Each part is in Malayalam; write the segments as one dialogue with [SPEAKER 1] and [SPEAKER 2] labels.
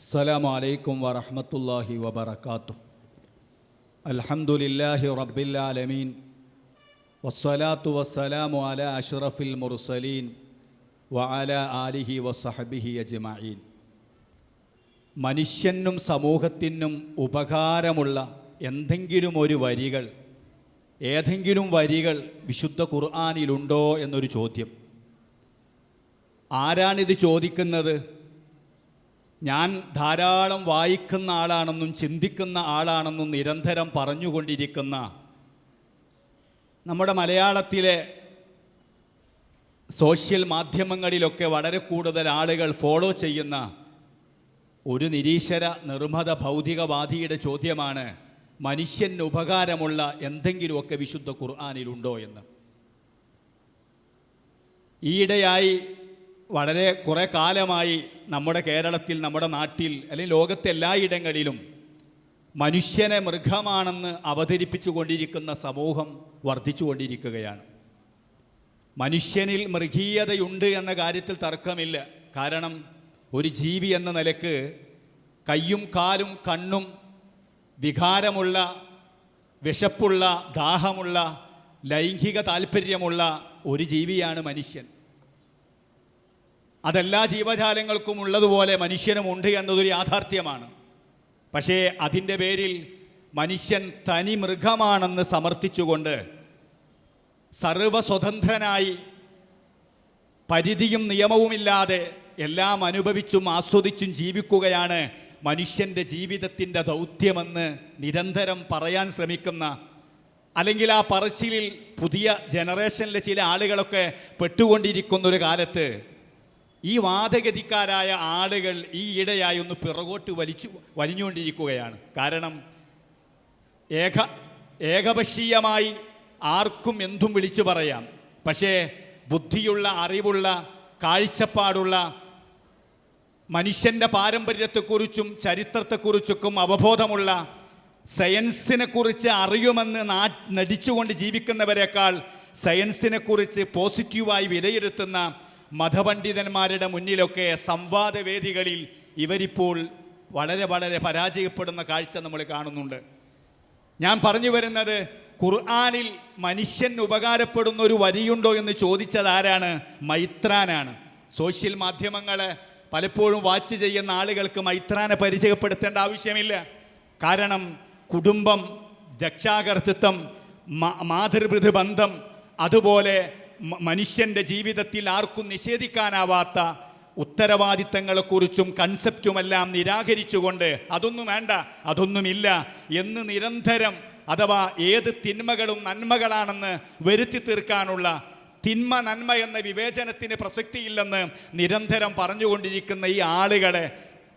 [SPEAKER 1] السلام عليكم ورحمة الله وبركاته الحمد لله رب العالمين والصلاة والسلام على أشرف المرسلين وعلى آله وصحبه أجمعين മനുഷ്യനും സമൂഹത്തിനും ഉപകാരമുള്ള എന്തെങ്കിലും ഒരു വരികൾ ഏതെങ്കിലും വരികൾ വിശുദ്ധ ഖുർആാനിലുണ്ടോ എന്നൊരു ചോദ്യം ആരാണിത് ചോദിക്കുന്നത് ഞാൻ ധാരാളം വായിക്കുന്ന ആളാണെന്നും ചിന്തിക്കുന്ന ആളാണെന്നും നിരന്തരം പറഞ്ഞുകൊണ്ടിരിക്കുന്ന നമ്മുടെ മലയാളത്തിലെ സോഷ്യൽ മാധ്യമങ്ങളിലൊക്കെ വളരെ കൂടുതൽ ആളുകൾ ഫോളോ ചെയ്യുന്ന ഒരു നിരീശ്വര നിർമ്മത ഭൗതികവാദിയുടെ ചോദ്യമാണ് മനുഷ്യന് ഉപകാരമുള്ള എന്തെങ്കിലുമൊക്കെ വിശുദ്ധ ഖുർആാനിലുണ്ടോ എന്ന്. ഈയിടെയായി വളരെ കുറേ കാലമായി നമ്മുടെ കേരളത്തിൽ നമ്മുടെ നാട്ടിൽ അല്ലെങ്കിൽ ലോകത്തെ എല്ലായിടങ്ങളിലും മനുഷ്യനെ മൃഗമാണെന്ന് അവതരിപ്പിച്ചു കൊണ്ടിരിക്കുന്ന സമൂഹം വർദ്ധിച്ചു കൊണ്ടിരിക്കുകയാണ് മനുഷ്യനിൽ മൃഗീയതയുണ്ട് എന്ന കാര്യത്തിൽ തർക്കമില്ല. കാരണം ഒരു ജീവി എന്ന നിലയ്ക്ക് കയ്യും കാലും കണ്ണും വികാരമുള്ള വിശപ്പുള്ള ദാഹമുള്ള ലൈംഗിക താല്പര്യമുള്ള ഒരു ജീവിയാണ് മനുഷ്യൻ. അതെല്ലാ ജീവജാലങ്ങൾക്കും ഉള്ളതുപോലെ മനുഷ്യനും ഉണ്ട് എന്നതൊരു യാഥാർത്ഥ്യമാണ്. പക്ഷേ അതിന്റെ പേരിൽ മനുഷ്യൻ തനി മൃഗമാണെന്ന് സമർത്ഥിച്ചുകൊണ്ട് സർവസ്വതന്ത്രനായി പരിധിയും നിയമവുമില്ലാതെ എല്ലാം അനുഭവിച്ചും ആസ്വദിച്ചും ജീവിക്കുകയാണ് മനുഷ്യന്റെ ജീവിതത്തിന്റെ ദൗത്യമെന്ന് നിരന്തരം പറയാൻ ശ്രമിക്കുന്ന അല്ലെങ്കിൽ ആ പറച്ചിലിൽ പുതിയ ജനറേഷനിലെ ചില ആളുകളൊക്കെ പെട്ടുകൊണ്ടിരിക്കുന്നൊരു കാലത്ത് ഈ വാദഗതിക്കാരായ ആളുകൾ ഈ ഇടയായി ഒന്ന് പിറകോട്ട് വലിച്ചു വലിഞ്ഞുകൊണ്ടിരിക്കുകയാണ്. കാരണം ഏക ഏകപക്ഷീയമായി ആർക്കും എന്തും വിളിച്ചു പറയാം. പക്ഷേ ബുദ്ധിയുള്ള അറിവുള്ള കാഴ്ചപ്പാടുള്ള മനുഷ്യന്റെ പാരമ്പര്യത്തെക്കുറിച്ചും ചരിത്രത്തെക്കുറിച്ചൊക്കെ അവബോധമുള്ള സയൻസിനെക്കുറിച്ച് അറിയുമെന്ന് നാ നടിച്ചുകൊണ്ട് ജീവിക്കുന്നവരെക്കാൾ സയൻസിനെക്കുറിച്ച് പോസിറ്റീവായി വിലയിരുത്തുന്ന മതപണ്ഡിതന്മാരുടെ മുന്നിലൊക്കെ സംവാദവേദികളിൽ ഇവരിപ്പോൾ വളരെ വളരെ പരാജയപ്പെടുന്ന കാഴ്ച നമ്മൾ കാണുന്നുണ്ട്. ഞാൻ പറഞ്ഞു വരുന്നത് ഖുർആാനിൽ മനുഷ്യൻ ഉപകാരപ്പെടുന്ന ഒരു വരിയുണ്ടോ എന്ന് ചോദിച്ചത് ആരാണ്? മൈത്രാനാണ്. സോഷ്യൽ മാധ്യമങ്ങൾ പലപ്പോഴും വാച്ച് ചെയ്യുന്ന ആളുകൾക്ക് മൈത്രാനെ പരിചയപ്പെടുത്തേണ്ട ആവശ്യമില്ല. കാരണം കുടുംബം രക്ഷാകർത്തൃത്വം മാ- ബന്ധം അതുപോലെ മനുഷ്യന്റെ ജീവിതത്തിൽ ആർക്കും നിഷേധിക്കാനാവാത്ത ഉത്തരവാദിത്തങ്ങളെക്കുറിച്ചും കൺസെപ്റ്റുമെല്ലാം നിരാകരിച്ചുകൊണ്ട് അതൊന്നും വേണ്ട അതൊന്നുമില്ല എന്ന് നിരന്തരം അഥവാ ഏത് തിന്മകളും നന്മകളാണെന്ന് വരുത്തി തീർക്കാനുള്ള തിന്മ നന്മ എന്ന വിവേചനത്തിന് പ്രസക്തിയില്ലെന്ന് നിരന്തരം പറഞ്ഞുകൊണ്ടിരിക്കുന്ന ഈ ആളുകളെ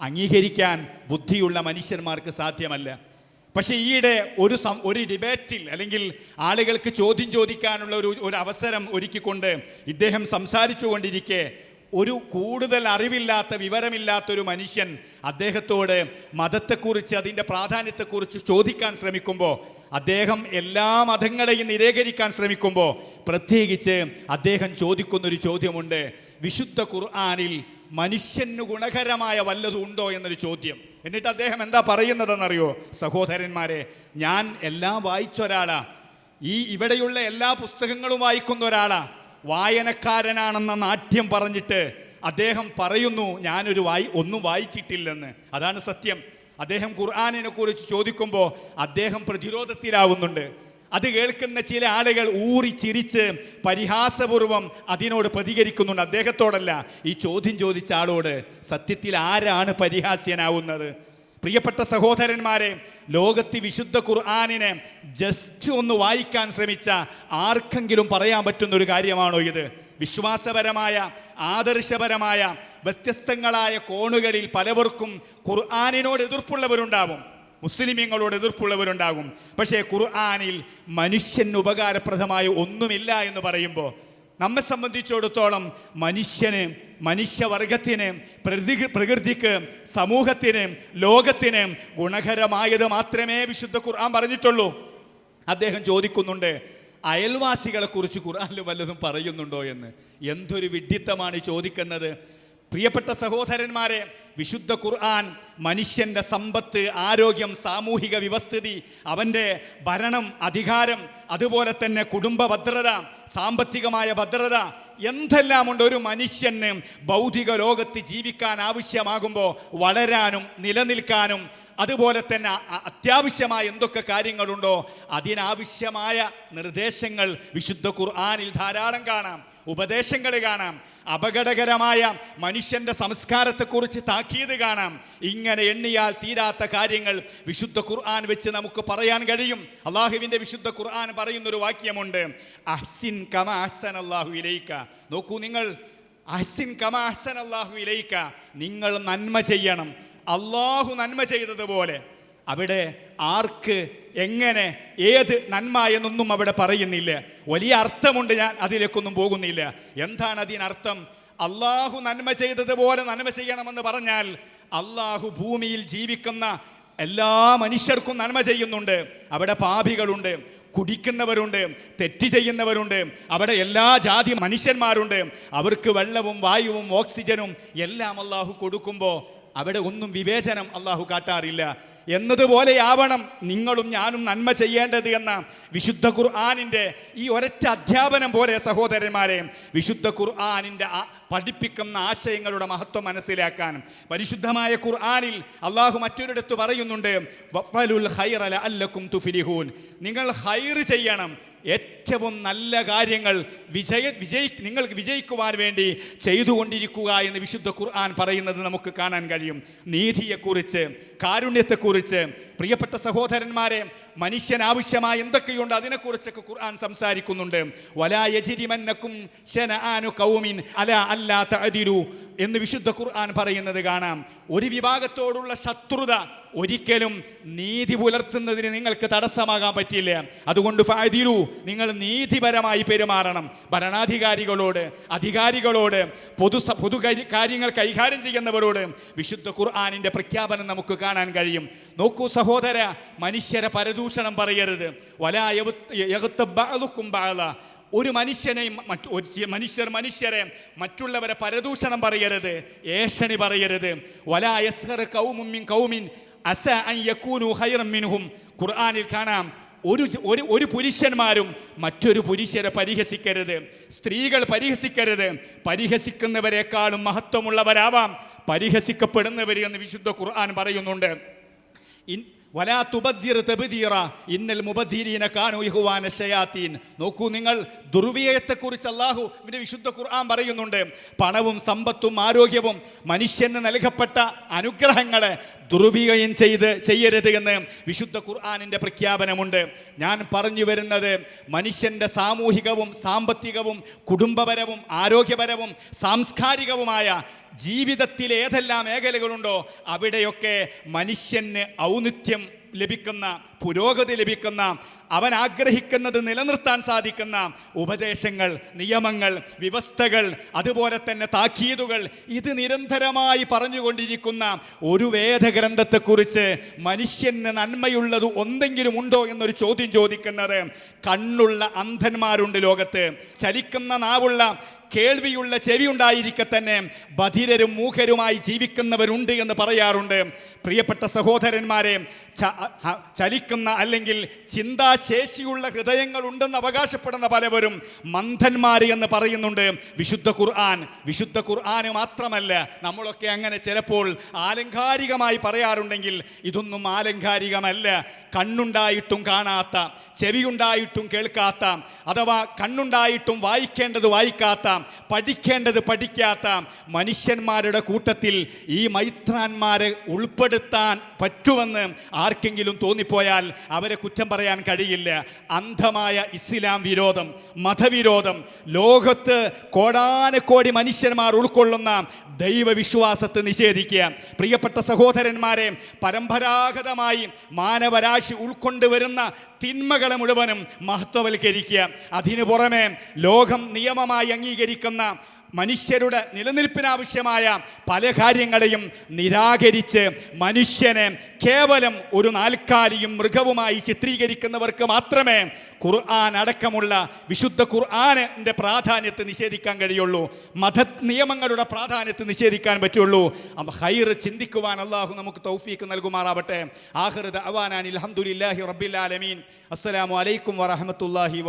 [SPEAKER 1] അംഗീകരിക്കാൻ ബുദ്ധിയുള്ള മനുഷ്യന്മാർക്ക് സാധ്യമല്ല. പക്ഷേ ഈയിടെ ഒരു സം ഒരു ഡിബേറ്റിൽ അല്ലെങ്കിൽ ആളുകൾക്ക് ചോദ്യം ചോദിക്കാനുള്ള ഒരു ഒരു അവസരം ഒരുക്കിക്കൊണ്ട് ഇദ്ദേഹം സംസാരിച്ചു കൊണ്ടിരിക്കെ ഒരു കൂടുതൽ അറിവില്ലാത്ത വിവരമില്ലാത്ത ഒരു മനുഷ്യൻ അദ്ദേഹത്തോട് മതത്തെക്കുറിച്ച് അതിന്റെ പ്രാധാന്യത്തെക്കുറിച്ച് ചോദിക്കാൻ ശ്രമിക്കുമ്പോൾ അദ്ദേഹം എല്ലാ മതങ്ങളെയും നിരേകരിക്കാൻ ശ്രമിക്കുമ്പോൾ പ്രത്യേകിച്ച് അദ്ദേഹം ചോദിക്കുന്നൊരു ചോദ്യമുണ്ട്. വിശുദ്ധ ഖുർആാനിൽ മനുഷ്യന് ഗുണകരമായ വല്ലതും ഉണ്ടോ എന്നൊരു ചോദ്യം. എന്നിട്ട് അദ്ദേഹം എന്താ പറയുന്നതെന്നറിയോ? സഹോദരന്മാരെ ഞാൻ എല്ലാം വായിച്ച ഒരാളാ. ഈ ഇവിടെയുള്ള എല്ലാ പുസ്തകങ്ങളും വായിക്കുന്ന ഒരാളാ. വായനക്കാരനാണെന്ന നാട്യം പറഞ്ഞിട്ട് അദ്ദേഹം പറയുന്നു ഞാനൊരു വായി ഒന്നും വായിച്ചിട്ടില്ലെന്ന്. അതാണ് സത്യം. അദ്ദേഹം ഖുർആാനിനെ കുറിച്ച് ചോദിക്കുമ്പോൾ അദ്ദേഹം പ്രതിരോധത്തിലാവുന്നുണ്ട്. അത് കേൾക്കുന്ന ചില ആളുകൾ ഊറി ചിരിച്ച് പരിഹാസപൂർവം അതിനോട് പ്രതികരിക്കുന്നുണ്ട്. അദ്ദേഹത്തോടല്ല ഈ ചോദ്യം ചോദിച്ച ആളോട് സത്യത്തിൽ ആരാണ് പരിഹാസ്യനാവുന്നത്? പ്രിയപ്പെട്ട സഹോദരന്മാരെ ലോകത്ത് വിശുദ്ധ ഖുർആാനിനെ ജസ്റ്റ് ഒന്ന് വായിക്കാൻ ശ്രമിച്ച ആർക്കെങ്കിലും പറയാൻ പറ്റുന്ന ഒരു കാര്യമാണോ ഇത്? വിശ്വാസപരമായ ആദർശപരമായ വ്യത്യസ്തങ്ങളായ കോണുകളിൽ പലവർക്കും ഖുർആാനിനോട് എതിർപ്പുള്ളവരുണ്ടാവും. മുസ്ലിമീങ്ങളോട് എതിർപ്പുള്ളവരുണ്ടാകും. പക്ഷേ ഖുർആാനിൽ മനുഷ്യന് ഉപകാരപ്രദമായ ഒന്നുമില്ല എന്ന് പറയുമ്പോൾ നമ്മെ സംബന്ധിച്ചിടത്തോളം മനുഷ്യന് മനുഷ്യവർഗത്തിന് പ്രതി പ്രകൃതിക്ക് സമൂഹത്തിന് ലോകത്തിന് ഗുണകരമായത് മാത്രമേ വിശുദ്ധ ഖുർആൻ പറഞ്ഞിട്ടുള്ളൂ. അദ്ദേഹം ചോദിക്കുന്നുണ്ട് അയൽവാസികളെ കുറിച്ച് ഖുർആനിൽ വല്ലതും പറയുന്നുണ്ടോ എന്ന്? എന്തൊരു വിഡ്ഢിത്തമാണ് ചോദിക്കുന്നത്. പ്രിയപ്പെട്ട സഹോദരന്മാരെ വിശുദ്ധ ഖുർആൻ മനുഷ്യന്റെ സമ്പത്ത് ആരോഗ്യം സാമൂഹിക വ്യവസ്ഥിതി അവന്റെ ഭരണം അധികാരം അതുപോലെ തന്നെ കുടുംബ ഭദ്രത സാമ്പത്തികമായ ഭദ്രത എന്തെല്ലാമുണ്ട് ഒരു മനുഷ്യന് ഭൗതിക ലോകത്ത് ജീവിക്കാൻ ആവശ്യമാകുമ്പോൾ വളരാനും നിലനിൽക്കാനും അതുപോലെ തന്നെ അത്യാവശ്യമായ എന്തൊക്കെ കാര്യങ്ങളുണ്ടോ അതിനാവശ്യമായ നിർദ്ദേശങ്ങൾ വിശുദ്ധ ഖുർആാനിൽ ധാരാളം കാണാം ഉപദേശങ്ങൾ കാണാം. അപകടകരമായ മനുഷ്യന്റെ സംസ്കാരത്തെക്കുറിച്ച് താക്കീത് കാണാം. ഇങ്ങനെ എണ്ണിയാൽ തീരാത്ത കാര്യങ്ങൾ വിശുദ്ധ ഖുർആൻ വെച്ച് നമുക്ക് പറയാൻ കഴിയും. അള്ളാഹുവിന്റെ വിശുദ്ധ ഖുർആൻ പറയുന്നൊരു വാക്യമുണ്ട്. അഹ്സിൻ കമ അഹ്സൻ അള്ളാഹു ഇലയിക്ക നോക്കൂ നിങ്ങൾ. അഹ്സിൻ കമ അഹ്സൻ അള്ളാഹു ഇലയിക്ക നിങ്ങൾ നന്മ ചെയ്യണം. അള്ളാഹു നന്മ ചെയ്തതുപോലെ. അവിടെ ആർക്ക് എങ്ങനെ ഏത് നന്മ എന്നൊന്നും അവിടെ പറയുന്നില്ല. വലിയ അർത്ഥമുണ്ട് ഞാൻ അതിലേക്കൊന്നും പോകുന്നില്ല. എന്താണ് അതിനർത്ഥം അള്ളാഹു നന്മ ചെയ്തതുപോലെ നന്മ ചെയ്യണമെന്ന് പറഞ്ഞാൽ അള്ളാഹു ഭൂമിയിൽ ജീവിക്കുന്ന എല്ലാ മനുഷ്യർക്കും നന്മ ചെയ്യുന്നുണ്ട്. അവിടെ പാപികളുണ്ട് കുടിക്കുന്നവരുണ്ട് തെറ്റ് ചെയ്യുന്നവരുണ്ട്. അവിടെ എല്ലാ ജാതി മനുഷ്യന്മാരുണ്ട്. അവർക്ക് വെള്ളവും വായുവും ഓക്സിജനും എല്ലാം അള്ളാഹു കൊടുക്കുമ്പോൾ അവിടെ ഒന്നും വിവേചനം അള്ളാഹു കാട്ടാറില്ല. എന്നതുപോലെയാവണം നിങ്ങളും ഞാനും നന്മ ചെയ്യേണ്ടത് എന്ന വിശുദ്ധ ഖുർആാനിന്റെ ഈ ഒരൊറ്റ അധ്യാപനം പോലെ സഹോദരന്മാരെ. വിശുദ്ധ ഖുർആാനിന്റെ പഠിപ്പിക്കുന്ന ആശയങ്ങളുടെ മഹത്വം മനസ്സിലാക്കാൻ പരിശുദ്ധമായ ഖുർആാനിൽ അള്ളാഹു മറ്റൊരിടത്ത് പറയുന്നുണ്ട് വഫലുൽ ഖൈറ അല്ലക്കും തുഫ്ലിഹൂൻ. നിങ്ങൾ ഹൈർ ചെയ്യണം ഏറ്റവും നല്ല കാര്യങ്ങൾ വിജയ വിജയി നിങ്ങൾക്ക് വിജയിക്കുവാൻ വേണ്ടി ചെയ്തുകൊണ്ടിരിക്കുക എന്ന് വിശുദ്ധ ഖുർആൻ പറയുന്നത് നമുക്ക് കാണാൻ കഴിയും. നീതിയെക്കുറിച്ച് കാരുണ്യത്തെക്കുറിച്ച് പ്രിയപ്പെട്ട സഹോദരന്മാരെ മനുഷ്യൻ ആവശ്യമായ എന്തൊക്കെയുണ്ട് അതിനെക്കുറിച്ചൊക്കെ ഖുർആൻ സംസാരിക്കുന്നുണ്ട്. വലാ യജിരിമന്നക്കും ശനആനു ഖൗമിൻ അലാ അല്ലാ തഅദിലു എന്ന് വിശുദ്ധ ഖുർആൻ പറയുന്നത് കാണാം. ഒരു വിഭാഗത്തോടുള്ള ശത്രുത ഒരിക്കലും നീതി പുലർത്തുന്നതിന് നിങ്ങൾക്ക് തടസ്സമാകാൻ പറ്റില്ല അതുകൊണ്ട് ഫാതിരു നിങ്ങൾ നീതിപരമായി പെരുമാറണം. ഭരണാധികാരികളോട് അധികാരികളോട് പൊതു പൊതു കാര്യങ്ങൾ കൈകാര്യം ചെയ്യുന്നവരോട് വിശുദ്ധ ഖുർആാനിന്റെ പ്രഖ്യാപനം നമുക്ക് കാണാൻ കഴിയും. നോക്കൂ സഹോദര മനുഷ്യരെ പരദൂഷണം പറയരുത്. വലാ യവത്ത് യഗത്ത ബഅദുക്കും ഒരു മനുഷ്യനെയും മറ്റു മനുഷ്യർ മനുഷ്യരെ മറ്റുള്ളവരെ പരദൂഷണം പറയരുത്. ഏഷണി പറയരുത്. വലായസ്ഹർ കൗമുമ്മിൻ കൗമും മിൻ കൗമിൻ അസ അൻ മിൻഹും. ഖുർആനിൽ കാണാം ഒരു ഒരു ഒരു പുരുഷന്മാരും മറ്റൊരു പുരുഷരെ പരിഹസിക്കരുത്. സ്ത്രീകൾ പരിഹസിക്കരുത്. പരിഹസിക്കുന്നവരെക്കാളും മഹത്വമുള്ളവരാവാം. പരിഹസിക്കപ്പെടുന്നവർ എന്ന് വിശുദ്ധ ഖുർആൻ പറയുന്നുണ്ട്. വലാ തുബദ്ദിർ തബ്ദീറ. ഇന്നൽ മുബദ്ദിരീന കാനു യഹുവാന ഷയാത്തീൻ നോക്കൂ നിങ്ങൾ ദുർവ്യയത്തെക്കുറിച്ച് അള്ളാഹു ഇവിടെ വിശുദ്ധ ഖുർആൻ പറയുന്നുണ്ട്. പണവും സമ്പത്തും ആരോഗ്യവും മനുഷ്യന് നൽകപ്പെട്ട അനുഗ്രഹങ്ങളെ ദുർവ്യയം ചെയ്ത് ചെയ്യരുത് എന്ന് വിശുദ്ധ ഖുർആാനിന്റെ പ്രഖ്യാപനമുണ്ട്. ഞാൻ പറഞ്ഞു വരുന്നത് മനുഷ്യന്റെ സാമൂഹികവും സാമ്പത്തികവും കുടുംബപരവും ആരോഗ്യപരവും സാംസ്കാരികവുമായ ജീവിതത്തിൽ ഏതെല്ലാം മേഖലകളുണ്ടോ അവിടെയൊക്കെ മനുഷ്യന് ഔന്നിത്യം ലഭിക്കുന്ന പുരോഗതി ലഭിക്കുന്ന അവൻ ആഗ്രഹിക്കുന്നത് നിലനിർത്താൻ സാധിക്കുന്ന ഉപദേശങ്ങൾ നിയമങ്ങൾ വ്യവസ്ഥകൾ അതുപോലെ തന്നെ താക്കീതുകൾ ഇത് നിരന്തരമായി പറഞ്ഞുകൊണ്ടിരിക്കുന്ന ഒരു വേദഗ്രന്ഥത്തെക്കുറിച്ച് മനുഷ്യന് നന്മയുള്ളത് എന്തെങ്കിലും ഉണ്ടോ എന്നൊരു ചോദ്യം ചോദിക്കുന്നത് കണ്ണുള്ള അന്ധന്മാരുണ്ട് ലോകത്ത്. ചലിക്കുന്ന നാവുള്ള കേൾവിയുള്ള ചെവി ഉണ്ടായിരിക്കെ തന്നെ ബധിരരും മൂഖരുമായി ജീവിക്കുന്നവരുണ്ട് എന്ന് പറയാറുണ്ട്. പ്രിയപ്പെട്ട സഹോദരന്മാരെ ചലിക്കുന്ന അല്ലെങ്കിൽ ചിന്താശേഷിയുള്ള ഹൃദയങ്ങൾ ഉണ്ടെന്ന് അവകാശപ്പെടുന്ന പലവരും മന്ദന്മാർ എന്ന് പറയുന്നുണ്ട്. വിശുദ്ധ ഖുർആൻ വിശുദ്ധ ഖുർആന് മാത്രമല്ല നമ്മളൊക്കെ അങ്ങനെ ചിലപ്പോൾ ആലങ്കാരികമായി പറയാറുണ്ടെങ്കിൽ ഇതൊന്നും ആലങ്കാരികമല്ല. കണ്ണുണ്ടായിട്ടും കാണാത്ത ചെവിയുണ്ടായിട്ടും കേൾക്കാത്ത അഥവാ കണ്ണുണ്ടായിട്ടും വായിക്കേണ്ടത് വായിക്കാത്ത പഠിക്കേണ്ടത് പഠിക്കാത്ത മനുഷ്യന്മാരുടെ കൂട്ടത്തിൽ ഈ മൈത്രാന്മാരെ ഉൾപ്പെടുത്താൻ പറ്റുമെന്ന് ആർക്കെങ്കിലും തോന്നിപ്പോയാൽ അവരെ കുറ്റം പറയാൻ കഴിയില്ല. അന്ധമായ ഇസ്ലാം വിരോധം മതവിരോധം ലോകത്ത് കോടാനക്കോടി മനുഷ്യന്മാർ ഉൾക്കൊള്ളുന്ന ദൈവവിശ്വാസത്തെ നിഷേധിക്കുക. പ്രിയപ്പെട്ട സഹോദരന്മാരെ പരമ്പരാഗതമായി മാനവരാശി ഉൾക്കൊണ്ടുവരുന്ന തിന്മകളെ മുഴുവനും മഹത്വവൽക്കരിക്കുക. അതിനു പുറമെ ലോകം നിയമമായി അംഗീകരിക്കുന്ന മനുഷ്യരുടെ നിലനിൽപ്പിനാവശ്യമായ പല കാര്യങ്ങളെയും നിരാകരിച്ച് മനുഷ്യനെ കേവലം ഒരു നാൽക്കാലിയും മൃഗവുമായി ചിത്രീകരിക്കുന്നവർക്ക് മാത്രമേ ഖുർആൻ അടക്കമുള്ള വിശുദ്ധ ഖുർആാനിന്റെ പ്രാധാന്യത്തെ നിഷേധിക്കാൻ കഴിയുള്ളൂ. മത നിയമങ്ങളുടെ പ്രാധാന്യത്തെ നിഷേധിക്കാൻ പറ്റുള്ളൂ. ഹൈർ ചിന്തിക്കുവാൻ അള്ളാഹു നമുക്ക് തൗഫീക്ക് നൽകുമാറാവട്ടെ. ആഹ്റദ് അവാനാൻ അലഹമുല്ലാഹി റബ്ബിൽ ആലമീൻ. അസ്സലാമു അലൈക്കും വറഹമത്തല്ലാഹി